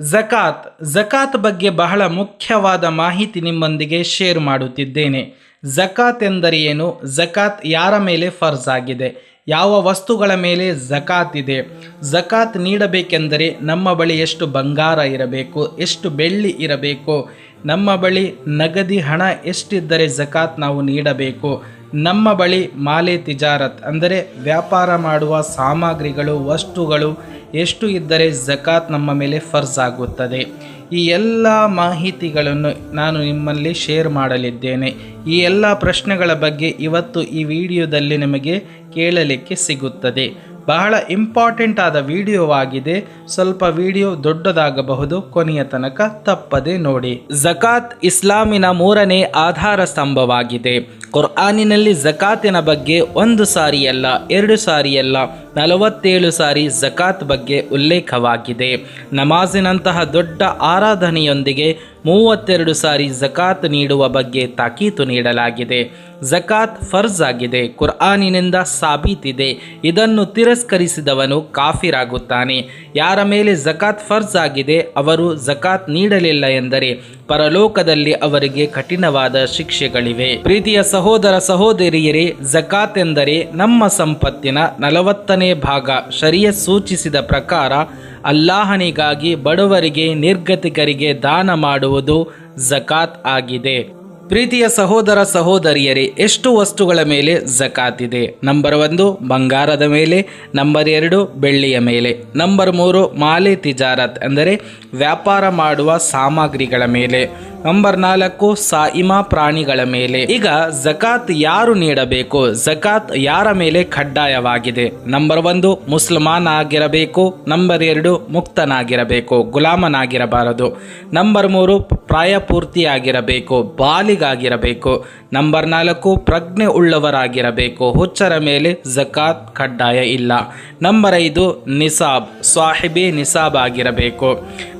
ಜಕಾತ್. ಜಕಾತ್ ಬಗ್ಗೆ ಬಹಳ ಮುಖ್ಯವಾದ ಮಾಹಿತಿ ನಿಮ್ಮೊಂದಿಗೆ ಶೇರ್ ಮಾಡುತ್ತಿದ್ದೇನೆ. ಜಕಾತ್ ಎಂದರೆ ಏನು? ಜಕಾತ್ ಯಾರ ಮೇಲೆ ಫರ್ಜ್ ಆಗಿದೆ? ಯಾವ ವಸ್ತುಗಳ ಮೇಲೆ ಜಕಾತ್ ಇದೆ? ಜಕಾತ್ ನೀಡಬೇಕೆಂದರೆ ನಮ್ಮ ಬಳಿ ಎಷ್ಟು ಬಂಗಾರ ಇರಬೇಕು? ಎಷ್ಟು ಬೆಳ್ಳಿ ಇರಬೇಕು? ನಮ್ಮ ಬಳಿ ನಗದಿ ಹಣ ಎಷ್ಟಿದ್ದರೆ ಜಕಾತ್ ನಾವು ನೀಡಬೇಕು? ನಮ್ಮ ಬಳಿ ಮಾಲೆ ತಿಜಾರತ್, ಅಂದರೆ ವ್ಯಾಪಾರ ಮಾಡುವ ಸಾಮಗ್ರಿಗಳು, ವಸ್ತುಗಳು ಎಷ್ಟು ಇದ್ದರೆ ಜಕಾತ್ ನಮ್ಮ ಮೇಲೆ ಫರ್ಜ್ ಆಗುತ್ತದೆ. ಈ ಎಲ್ಲ ಮಾಹಿತಿಗಳನ್ನು ನಾನು ನಿಮ್ಮಲ್ಲಿ ಶೇರ್ ಮಾಡಲಿದ್ದೇನೆ. ಈ ಎಲ್ಲ ಪ್ರಶ್ನೆಗಳ ಬಗ್ಗೆ ಇವತ್ತು ಈ ವಿಡಿಯೋದಲ್ಲಿ ನಿಮಗೆ ಕೇಳಲಿಕ್ಕೆ ಸಿಗುತ್ತದೆ. ಬಹಳ ಇಂಪಾರ್ಟೆಂಟ್ ಆದ ವಿಡಿಯೋವಾಗಿದೆ. ಸ್ವಲ್ಪ ವಿಡಿಯೋ ದೊಡ್ಡದಾಗಬಹುದು, ಕೊನೆಯ ತನಕ ತಪ್ಪದೆ ನೋಡಿ. ಜಕಾತ್ ಇಸ್ಲಾಮಿನ ಮೂರನೇ ಆಧಾರ ಸ್ತಂಭವಾಗಿದೆ. ಕುರ್ಆನಿನಲ್ಲಿ ಜಕಾತಿನ ಬಗ್ಗೆ ಒಂದು ಸಾರಿಯಲ್ಲ, ಎರಡು ಸಾರಿಯಲ್ಲ ನಲವತ್ತೇಳು ಸಾರಿ ಜಕಾತ್ ಬಗ್ಗೆ ಉಲ್ಲೇಖವಾಗಿದೆ. ನಮಾಜಿನಂತಹ ದೊಡ್ಡ ಆರಾಧನೆಯೊಂದಿಗೆ ಮೂವತ್ತೆರಡು ಸಾರಿ ಜಕಾತ್ ನೀಡುವ ಬಗ್ಗೆ ತಾಕೀತು ನೀಡಲಾಗಿದೆ. ಜಕಾತ್ ಫರ್ಜ್ ಆಗಿದೆ. ಕುರ್ಆನಿನಿಂದ ಸಾಬೀತಿದೆ. ಇದನ್ನು ತಿರಸ್ಕರಿಸಿದವನು ಕಾಫಿರಾಗುತ್ತಾನೆ. ಯಾರ ಮೇಲೆ ಜಕಾತ್ ಫರ್ಜ್ ಆಗಿದೆ, ಅವರು ಜಕಾತ್ ನೀಡಲಿಲ್ಲ ಎಂದರೆ ಪರಲೋಕದಲ್ಲಿ ಅವರಿಗೆ ಕಠಿಣವಾದ ಶಿಕ್ಷೆಗಳಿವೆ. ಪ್ರೀತಿಯ ಸಹೋದರ ಸಹೋದರಿಯರೇ, ಜಕಾತ್ ಎಂದರೆ ನಮ್ಮ ಸಂಪತ್ತಿನ ನಲವತ್ತನೇ ಭಾಗ ಶರಿಯ ಸೂಚಿಸಿದ ಪ್ರಕಾರ ಅಲ್ಲಾಹನಿಗಾಗಿ ಬಡವರಿಗೆ, ನಿರ್ಗತಿಕರಿಗೆ ದಾನ ಮಾಡುವುದು ಜಕಾತ್ ಆಗಿದೆ. ಪ್ರೀತಿಯ ಸಹೋದರ ಸಹೋದರಿಯರೇ, ಎಷ್ಟು ವಸ್ತುಗಳ ಮೇಲೆ ಜಕಾತ್ ಇದೆ? ನಂಬರ್ ಒಂದು, ಬಂಗಾರದ ಮೇಲೆ. ನಂಬರ್ ಎರಡು, ಬೆಳ್ಳಿಯ ಮೇಲೆ. ನಂಬರ್ ಮೂರು, ಮಾಲೆ ತಿಜಾರತ್, ಅಂದರೆ ವ್ಯಾಪಾರ ಮಾಡುವ ಸಾಮಗ್ರಿಗಳ ಮೇಲೆ. ನಂಬರ್ ನಾಲ್ಕು, ಸಾಯಿಮಾ ಪ್ರಾಣಿಗಳ ಮೇಲೆ. ಈಗ ಜಕಾತ್ ಯಾರು ನೀಡಬೇಕು? ಜಕಾತ್ ಯಾರ ಮೇಲೆ ಕಡ್ಡಾಯವಾಗಿದೆ? ನಂಬರ್ ಒಂದು ಮುಸಲ್ಮಾನ್ ಆಗಿರಬೇಕು ನಂಬರ್ ಎರಡು, ಮುಕ್ತನಾಗಿರಬೇಕು. ಗುಲಾಮನಾಗಿರಬಾರದು. ನಂಬರ್ ಮೂರು, ಪ್ರಾಯಪೂರ್ತಿಯಾಗಿರಬೇಕು. ಬಾಲಿಗಾಗಿರಬೇಕು. ನಂಬರ್ ನಾಲ್ಕು ಪ್ರಜ್ಞೆ ಉಳ್ಳವರಾಗಿರಬೇಕು ಹುಚ್ಚರ ಮೇಲೆ ಜಕಾತ್ ಕಡ್ಡಾಯ ಇಲ್ಲ. ನಂಬರ್ ಐದು, ನಿಸಾಬ್, ಸಾಹಿಬಿ ನಿಸಾಬ್ ಆಗಿರಬೇಕು.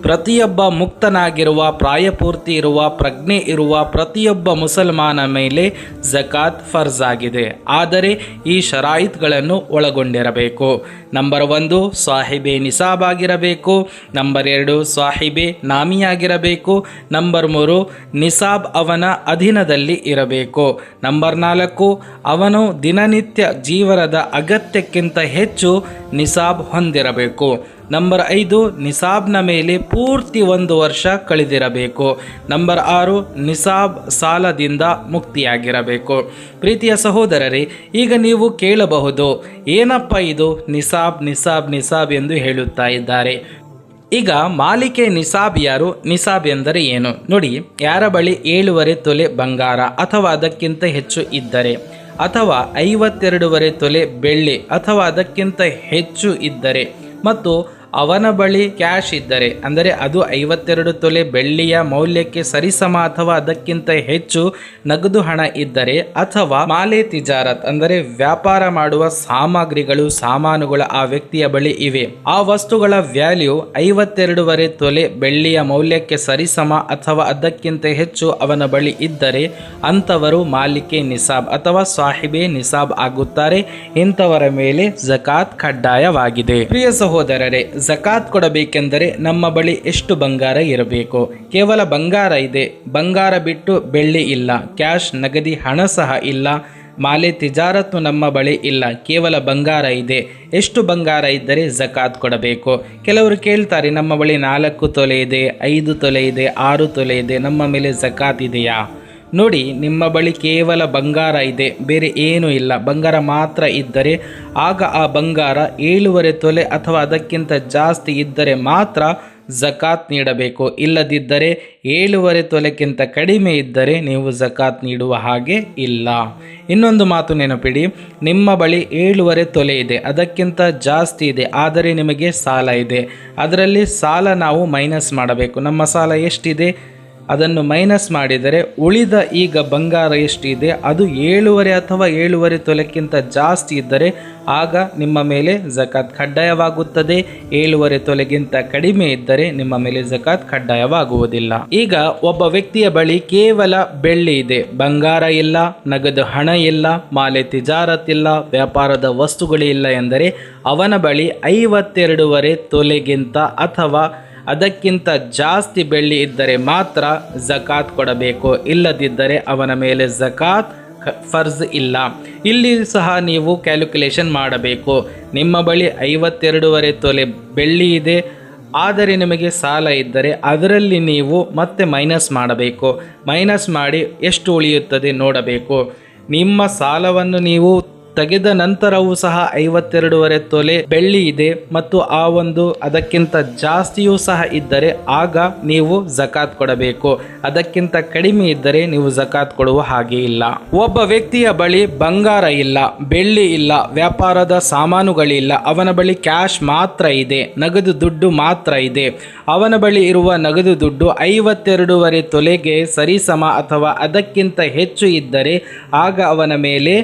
ಪ್ರತಿಯೊಬ್ಬ ಮುಕ್ತನಾಗಿರುವ, ಪ್ರಾಯಪೂರ್ತಿ ಇರುವ ಪ್ರಜ್ಞೆ ಇರುವ ಪ್ರತಿಯೊಬ್ಬ ಮುಸಲ್ಮಾನ ಮೇಲೆ ಜಕಾತ್ ಫರ್ಜ್ ಆಗಿದೆ. ಆದರೆ ಈ ಶರಾಯಿತ್ಗಳನ್ನು ಒಳಗೊಂಡಿರಬೇಕು. ನಂಬರ್ ಒಂದು, ಸಾಹಿಬೆ ನಿಸಾಬ್ ಆಗಿರಬೇಕು. ನಂಬರ್ ಎರಡು, ಸಾಹಿಬೆ ನಾಮಿಯಾಗಿರಬೇಕು. ನಂಬರ್ ಮೂರು, ನಿಸಾಬ್ ಅವನ ಅಧೀನದಲ್ಲಿ ಇರಬೇಕು. ನಂಬರ್ ನಾಲ್ಕು, ಅವನು ದಿನನಿತ್ಯ ಜೀವನದ ಅಗತ್ಯಕ್ಕಿಂತ ಹೆಚ್ಚು ನಿಸಾಬ್ ಹೊಂದಿರಬೇಕು. ನಂಬರ್ ಐದು, ನಿಸಾಬ್ನ ಮೇಲೆ ಪೂರ್ತಿ ಒಂದು ವರ್ಷ ಕಳೆದಿರಬೇಕು. ನಂಬರ್ ಆರು, ನಿಸಾಬ್ ಸಾಲದಿಂದ ಮುಕ್ತಿಯಾಗಿರಬೇಕು. ಪ್ರೀತಿಯ ಸಹೋದರರೇ, ಈಗ ನೀವು ಕೇಳಬಹುದು, ಏನಪ್ಪ ಇದು ನಿಸಾಬ್ ನಿಸಾಬ್ ನಿಸಾಬ್ ಎಂದು ಹೇಳುತ್ತಾ ಇದ್ದಾರೆ. ಈಗ ಮಾಲಿಕೆ ನಿಸಾಬ್ ಯಾರು, ನಿಸಾಬ್ ಎಂದರೆ ಏನು? ನೋಡಿ, ಯಾರ ಬಳಿ ಏಳುವರೆ ತೊಲೆ ಬಂಗಾರ ಅಥವಾ ಅದಕ್ಕಿಂತ ಹೆಚ್ಚು ಇದ್ದರೆ, ಅಥವಾ ಐವತ್ತೆರಡೂವರೆ ತೊಲೆ ಬೆಳ್ಳಿ ಅಥವಾ ಅದಕ್ಕಿಂತ ಹೆಚ್ಚು ಇದ್ದರೆ ಮತ್ತು ಅವನ ಬಳಿ ಕ್ಯಾಶ್ ಇದ್ದರೆ, ಅಂದರೆ ಅದು ಐವತ್ತೆರಡು ತೊಲೆ ಬೆಳ್ಳಿಯ ಮೌಲ್ಯಕ್ಕೆ ಸರಿಸಮ ಅಥವಾ ಅದಕ್ಕಿಂತ ಹೆಚ್ಚು ನಗದು ಹಣ ಇದ್ದರೆ, ಅಥವಾ ಮಾಲೆ ತಿಜಾರತ್, ಅಂದರೆ ವ್ಯಾಪಾರ ಮಾಡುವ ಸಾಮಗ್ರಿಗಳು, ಸಾಮಾನುಗಳು ಆ ವ್ಯಕ್ತಿಯ ಬಳಿ ಇವೆ. ಆ ವಸ್ತುಗಳ ವ್ಯಾಲ್ಯೂ ಐವತ್ತೆರಡೂವರೆ ತೊಲೆ ಬೆಳ್ಳಿಯ ಮೌಲ್ಯಕ್ಕೆ ಸರಿಸಮ ಅಥವಾ ಅದಕ್ಕಿಂತ ಹೆಚ್ಚು ಅವನ ಬಳಿ ಇದ್ದರೆ, ಅಂಥವರು ಮಾಲಿಕೆ ನಿಸಾಬ್ ಅಥವಾ ಸಾಹಿಬೆ ನಿಸಾಬ್ ಆಗುತ್ತಾರೆ. ಇಂಥವರ ಮೇಲೆ ಜಕಾತ್ ಕಡ್ಡಾಯವಾಗಿದೆ. ಪ್ರಿಯ ಸಹೋದರರೇ ಜಕಾತ್ ಕೊಡಬೇಕೆಂದರೆ ನಮ್ಮ ಬಳಿ ಎಷ್ಟು ಬಂಗಾರ ಇರಬೇಕು? ಕೇವಲ ಬಂಗಾರ ಇದೆ. ಬಂಗಾರ ಬಿಟ್ಟು ಬೆಳ್ಳಿ ಇಲ್ಲ. ಕ್ಯಾಶ್, ನಗದಿ, ಹಣ ಸಹ ಇಲ್ಲ. ಮಾಲೆ ತಿಜಾರತ್ತು ನಮ್ಮ ಬಳಿ ಇಲ್ಲ. ಕೇವಲ ಬಂಗಾರ ಇದೆ. ಎಷ್ಟು ಬಂಗಾರ ಇದ್ದರೆ ಜಕಾತ್ ಕೊಡಬೇಕು? ಕೆಲವರು ಕೇಳ್ತಾರೆ, ನಮ್ಮ ಬಳಿ ನಾಲ್ಕು ತೊಲೆ ಇದೆ, ಐದು ತೊಲೆ ಇದೆ, ಆರು ತೊಲೆ ಇದೆ. ನಮ್ಮ ಮೇಲೆ ಜಕಾತ್ ಇದೆಯಾ? ನೋಡಿ, ನಿಮ್ಮ ಬಳಿ ಕೇವಲ ಬಂಗಾರ ಇದೆ, ಬೇರೆ ಏನೂ ಇಲ್ಲ. ಬಂಗಾರ ಮಾತ್ರ ಇದ್ದರೆ, ಆಗ ಆ ಬಂಗಾರ ಏಳುವರೆ ತೊಲೆ ಅಥವಾ ಅದಕ್ಕಿಂತ ಜಾಸ್ತಿ ಇದ್ದರೆ ಮಾತ್ರ ಜಕಾತ್ ನೀಡಬೇಕು. ಇಲ್ಲದಿದ್ದರೆ ಏಳುವರೆ ತೊಲೆಕ್ಕಿಂತ ಕಡಿಮೆ ಇದ್ದರೆ ನೀವು ಜಕಾತ್ ನೀಡುವ ಹಾಗೆ ಇಲ್ಲ. ಇನ್ನೊಂದು ಮಾತು ನೆನಪಿಡಿ, ನಿಮ್ಮ ಬಳಿ ಏಳುವರೆ ತೊಲೆ ಇದೆ, ಅದಕ್ಕಿಂತ ಜಾಸ್ತಿ ಇದೆ, ಆದರೆ ನಿಮಗೆ ಸಾಲ ಇದೆ. ಅದರಲ್ಲಿ ಸಾಲ ನಾವು ಮೈನಸ್ ಮಾಡಬೇಕು. ನಮ್ಮ ಸಾಲ ಎಷ್ಟಿದೆ? ಅದನ್ನು ಮೈನಸ್ ಮಾಡಿದರೆ ಉಳಿದ ಈಗ ಬಂಗಾರ ಎಷ್ಟಿದೆ? ಅದು ಏಳುವರೆ ಅಥವಾ ಏಳುವರೆ ತೊಲೆಕ್ಕಿಂತ ಜಾಸ್ತಿ ಇದ್ದರೆ ಆಗ ನಿಮ್ಮ ಮೇಲೆ ಜಕಾತ್ ಕಡ್ಡಾಯವಾಗುತ್ತದೆ. ಏಳುವರೆ ತೊಲೆಗಿಂತ ಕಡಿಮೆ ಇದ್ದರೆ ನಿಮ್ಮ ಮೇಲೆ ಜಕಾತ್ ಕಡ್ಡಾಯವಾಗುವುದಿಲ್ಲ. ಈಗ ಒಬ್ಬ ವ್ಯಕ್ತಿಯ ಬಳಿ ಕೇವಲ ಬೆಳ್ಳಿ ಇದೆ. ಬಂಗಾರ ಇಲ್ಲ, ನಗದು ಹಣ ಇಲ್ಲ, ಮಾಲೆ ತಿಜಾರತ್ ಇಲ್ಲ, ವ್ಯಾಪಾರದ ವಸ್ತುಗಳಿಲ್ಲ ಎಂದರೆ ಅವನ ಬಳಿ ಐವತ್ತೆರಡೂವರೆ ತೊಲೆಗಿಂತ ಅಥವಾ ಅದಕ್ಕಿಂತ ಜಾಸ್ತಿ ಬೆಳ್ಳಿ ಇದ್ದರೆ ಮಾತ್ರ ಜಕಾತ್ ಕೊಡಬೇಕು. ಇಲ್ಲದಿದ್ದರೆ ಅವನ ಮೇಲೆ ಜಕಾತ್ ಫರ್ಜ್ ಇಲ್ಲ. ಇಲ್ಲಿ ಸಹ ನೀವು ಕ್ಯಾಲ್ಕುಲೇಷನ್ ಮಾಡಬೇಕು. ನಿಮ್ಮ ಬಳಿ ಐವತ್ತೆರಡೂವರೆ ತೊಲೆ ಬೆಳ್ಳಿ ಇದೆ. ಆದರೆ ನಿಮಗೆ ಸಾಲ ಇದ್ದರೆ ಅದರಲ್ಲಿ ನೀವು ಮತ್ತೆ ಮೈನಸ್ ಮಾಡಬೇಕು. ಮೈನಸ್ ಮಾಡಿ ಎಷ್ಟು ಉಳಿಯುತ್ತದೆ ನೋಡಬೇಕು. ನಿಮ್ಮ ಸಾಲವನ್ನು ನೀವು ತೆಗೆದ ನಂತರವೂ ಸಹ ಐವತ್ತೆರಡೂವರೆ ತೊಲೆ ಬೆಳ್ಳಿ ಇದೆ ಮತ್ತು ಆ ಒಂದು ಅದಕ್ಕಿಂತ ಜಾಸ್ತಿಯೂ ಸಹ ಇದ್ದರೆ ಆಗ ನೀವು ಜಕಾತ್ ಕೊಡಬೇಕು. ಅದಕ್ಕಿಂತ ಕಡಿಮೆ ಇದ್ದರೆ ನೀವು ಜಕಾತ್ ಕೊಡುವ ಹಾಗೆ ಇಲ್ಲ. ಒಬ್ಬ ವ್ಯಕ್ತಿಯ ಬಳಿ ಬಂಗಾರ ಇಲ್ಲ, ಬೆಳ್ಳಿ ಇಲ್ಲ, ವ್ಯಾಪಾರದ ಸಾಮಾನುಗಳಿಲ್ಲ, ಅವನ ಬಳಿ ಕ್ಯಾಶ್ ಮಾತ್ರ ಇದೆ, ನಗದು ದುಡ್ಡು ಮಾತ್ರ ಇದೆ. ಅವನ ಬಳಿ ಇರುವ ನಗದು ದುಡ್ಡು ಐವತ್ತೆರಡೂವರೆ ತೊಲೆಗೆ ಸರಿಸಮ ಅಥವಾ ಅದಕ್ಕಿಂತ ಹೆಚ್ಚು ಇದ್ದರೆ ಆಗ ಅವನ ಮೇಲೆ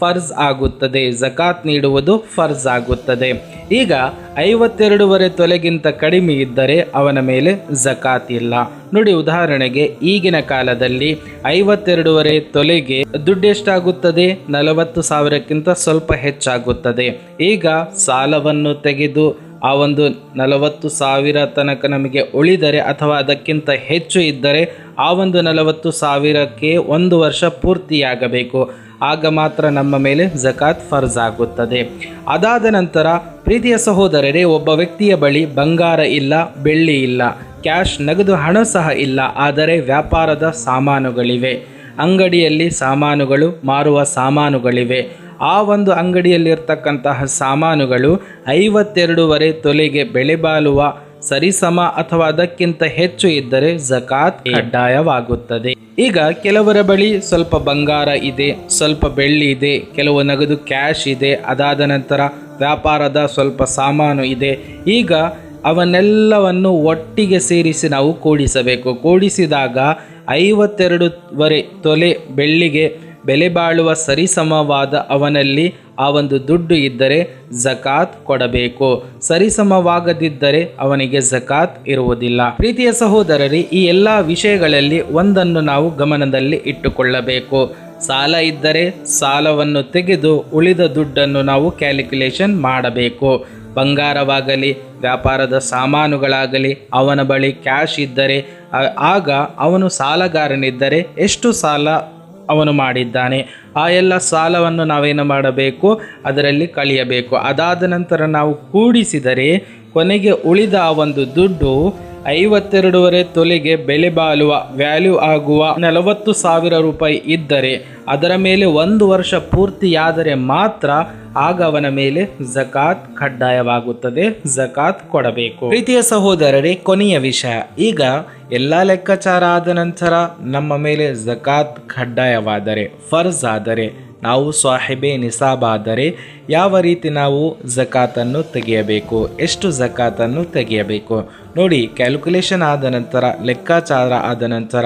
ಫರ್ಜ್ ಆಗುತ್ತದೆ. ಜಕಾತ್ ನೀಡುವುದು ಫರ್ಜ್ ಆಗುತ್ತದೆ. ಈಗ ಐವತ್ತೆರಡೂವರೆ ತೊಲೆಗಿಂತ ಕಡಿಮೆ ಇದ್ದರೆ ಅವನ ಮೇಲೆ ಜಕಾತ್ ಇಲ್ಲ. ನೋಡಿ ಉದಾಹರಣೆಗೆ ಈಗಿನ ಕಾಲದಲ್ಲಿ ಐವತ್ತೆರಡೂವರೆ ತೊಲೆಗೆ ದುಡ್ಡು ಎಷ್ಟಾಗುತ್ತದೆ? ನಲವತ್ತು ಸಾವಿರಕ್ಕಿಂತ ಸ್ವಲ್ಪ ಹೆಚ್ಚಾಗುತ್ತದೆ. ಈಗ ಸಾಲವನ್ನು ತೆಗೆದು ಆ ಒಂದು ನಲವತ್ತು ಸಾವಿರ ತನಕ ನಮಗೆ ಉಳಿದರೆ ಅಥವಾ ಅದಕ್ಕಿಂತ ಹೆಚ್ಚು ಇದ್ದರೆ ಆ ಒಂದು ನಲವತ್ತು ಸಾವಿರಕ್ಕೆ ಒಂದು ವರ್ಷ ಪೂರ್ತಿಯಾಗಬೇಕು. ಆಗ ಮಾತ್ರ ನಮ್ಮ ಮೇಲೆ ಜಕಾತ್ ಫರ್ಜ್ ಆಗುತ್ತದೆ. ಅದಾದ ನಂತರ ಪ್ರೀತಿಯ ಸಹೋದರರೇ, ಒಬ್ಬ ವ್ಯಕ್ತಿಯ ಬಳಿ ಬಂಗಾರ ಇಲ್ಲ, ಬೆಳ್ಳಿ ಇಲ್ಲ, ಕ್ಯಾಶ್ ನಗದು ಹಣ ಸಹ ಇಲ್ಲ, ಆದರೆ ವ್ಯಾಪಾರದ ಸಾಮಾನುಗಳಿವೆ. ಅಂಗಡಿಯಲ್ಲಿ ಸಾಮಾನುಗಳು ಮಾರುವ ಸಾಮಾನುಗಳಿವೆ. ಆ ಒಂದು ಅಂಗಡಿಯಲ್ಲಿರ್ತಕ್ಕಂತಹ ಸಾಮಾನುಗಳು ಐವತ್ತೆರಡೂವರೆ ತೊಲೆಗೆ ಬೆಲೆ ಬಾಳುವ ಸರಿಸಮ ಅಥವಾ ಅದಕ್ಕಿಂತ ಹೆಚ್ಚು ಇದ್ದರೆ ಜಕಾತ್ ಕಡ್ಡಾಯವಾಗುತ್ತದೆ. ಈಗ ಕೆಲವರ ಬಳಿ ಸ್ವಲ್ಪ ಬಂಗಾರ ಇದೆ, ಸ್ವಲ್ಪ ಬೆಳ್ಳಿ ಇದೆ, ಕೆಲವು ನಗದು ಕ್ಯಾಶ್ ಇದೆ, ಅದಾದ ನಂತರ ವ್ಯಾಪಾರದ ಸ್ವಲ್ಪ ಸಾಮಾನು ಇದೆ. ಈಗ ಅವನ್ನೆಲ್ಲವನ್ನು ಒಟ್ಟಿಗೆ ಸೇರಿಸಿ ನಾವು ಕೂಡಿಸಬೇಕು. ಕೂಡಿಸಿದಾಗ ಐವತ್ತೆರಡುವರೆ ತೊಲೆ ಬೆಳ್ಳಿಗೆ ಬೆಲೆ ಬಾಳುವ ಸರಿಸಮವಾದ ಅವನಲ್ಲಿ ಆ ಒಂದು ದುಡ್ಡು ಇದ್ದರೆ ಜಕಾತ್ ಕೊಡಬೇಕು. ಸರಿಸಮವಾಗದಿದ್ದರೆ ಅವನಿಗೆ ಜಕಾತ್ ಇರುವುದಿಲ್ಲ. ಪ್ರೀತಿಯ ಸಹೋದರರಿ, ಈ ಎಲ್ಲ ವಿಷಯಗಳಲ್ಲಿ ಒಂದನ್ನು ನಾವು ಗಮನದಲ್ಲಿ ಇಟ್ಟುಕೊಳ್ಳಬೇಕು. ಸಾಲ ಇದ್ದರೆ ಸಾಲವನ್ನು ತೆಗೆದು ಉಳಿದ ದುಡ್ಡನ್ನು ನಾವು ಕ್ಯಾಲ್ಕುಲೇಷನ್ ಮಾಡಬೇಕು. ಬಂಗಾರವಾಗಲಿ, ವ್ಯಾಪಾರದ ಸಾಮಾನುಗಳಾಗಲಿ, ಅವನ ಬಳಿ ಕ್ಯಾಶ್ ಇದ್ದರೆ ಆಗ ಅವನು ಸಾಲಗಾರನಿದ್ದರೆ ಎಷ್ಟು ಸಾಲ ಅವನು ಮಾಡಿದ್ದಾನೆ. ಆ ಎಲ್ಲ ಸಾಲವನ್ನು ನಾವೇನು ಮಾಡಬೇಕು? ಅದರಲ್ಲಿ ಕಳೆಯಬೇಕು. ಅದಾದ ನಂತರ ನಾವು ಕೂಡಿಸಿದರೆ ಕೊನೆಗೆ ಉಳಿದ ಆ ಒಂದು ದುಡ್ಡು ಐವತ್ತೆರಡೂವರೆ ತೊಲೆಗೆ ಬೆಲೆ ಬಾಳುವ ವ್ಯಾಲ್ಯೂ ಆಗುವ ನಲವತ್ತು ಸಾವಿರ ರೂಪಾಯಿ ಇದ್ದರೆ ಅದರ ಮೇಲೆ ಒಂದು ವರ್ಷ ಪೂರ್ತಿಯಾದರೆ ಮಾತ್ರ ಆಗ ಅವನ ಮೇಲೆ ಜಕಾತ್ ಕಡ್ಡಾಯವಾಗುತ್ತದೆ, ಜಕಾತ್ ಕೊಡಬೇಕು. ಪ್ರೀತಿಯ ಸಹೋದರರೇ, ಕೊನೆಯ ವಿಷಯ. ಈಗ ಎಲ್ಲ ಲೆಕ್ಕಾಚಾರ ಆದ ನಂತರ ನಮ್ಮ ಮೇಲೆ ಜಕಾತ್ ಕಡ್ಡಾಯವಾದರೆ, ಫರ್ಜ್ ಆದರೆ ನಾವು ಸಾಹಿಬೆ ನಿಸಾಬ್ ಆದರೆ ಯಾವ ರೀತಿ ನಾವು ಜಕಾತನ್ನು ತೆಗೆಯಬೇಕು? ಎಷ್ಟು ಜಕಾತನ್ನು ತೆಗೆಯಬೇಕು? ನೋಡಿ ಕ್ಯಾಲ್ಕುಲೇಷನ್ ಆದ ನಂತರ, ಲೆಕ್ಕಾಚಾರ ಆದ ನಂತರ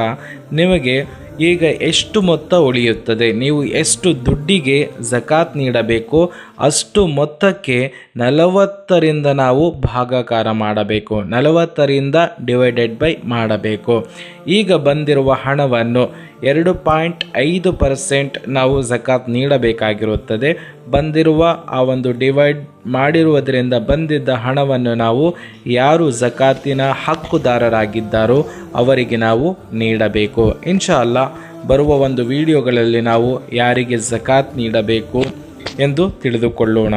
ನಿಮಗೆ ಈಗ ಎಷ್ಟು ಮೊತ್ತ ಉಳಿಯುತ್ತದೆ? ನೀವು ಎಷ್ಟು ದುಡ್ಡಿಗೆ ಜಕಾತ್ ನೀಡಬೇಕು? ಅಷ್ಟು ಮೊತ್ತಕ್ಕೆ ನಲವತ್ತರಿಂದ ನಾವು ಭಾಗಾಕಾರ ಮಾಡಬೇಕು. ನಲವತ್ತರಿಂದ ಡಿವೈಡೆಡ್ ಬೈ ಮಾಡಬೇಕು. ಈಗ ಬಂದಿರುವ ಹಣವನ್ನು ಎರಡು ಪಾಯಿಂಟ್ ಐದು ಪರ್ಸೆಂಟ್ ನಾವು ಜಕಾತ್ ನೀಡಬೇಕಾಗಿರುತ್ತದೆ. ಬಂದಿರುವ ಆ ಒಂದು ಡಿವೈಡ್ ಮಾಡಿರುವುದರಿಂದ ಬಂದಿದ್ದ ಹಣವನ್ನು ನಾವು ಯಾರು ಜಕಾತಿನ ಹಕ್ಕುದಾರರಾಗಿದ್ದಾರೋ ಅವರಿಗೆ ನಾವು ನೀಡಬೇಕು. ಇನ್ಶಾ ಅಲ್ಲ ಬರುವ ಒಂದು ವಿಡಿಯೋಗಳಲ್ಲಿ ನಾವು ಯಾರಿಗೆ ಜಕಾತ್ ನೀಡಬೇಕು ಎಂದು ತಿಳಿದುಕೊಳ್ಳೋಣ.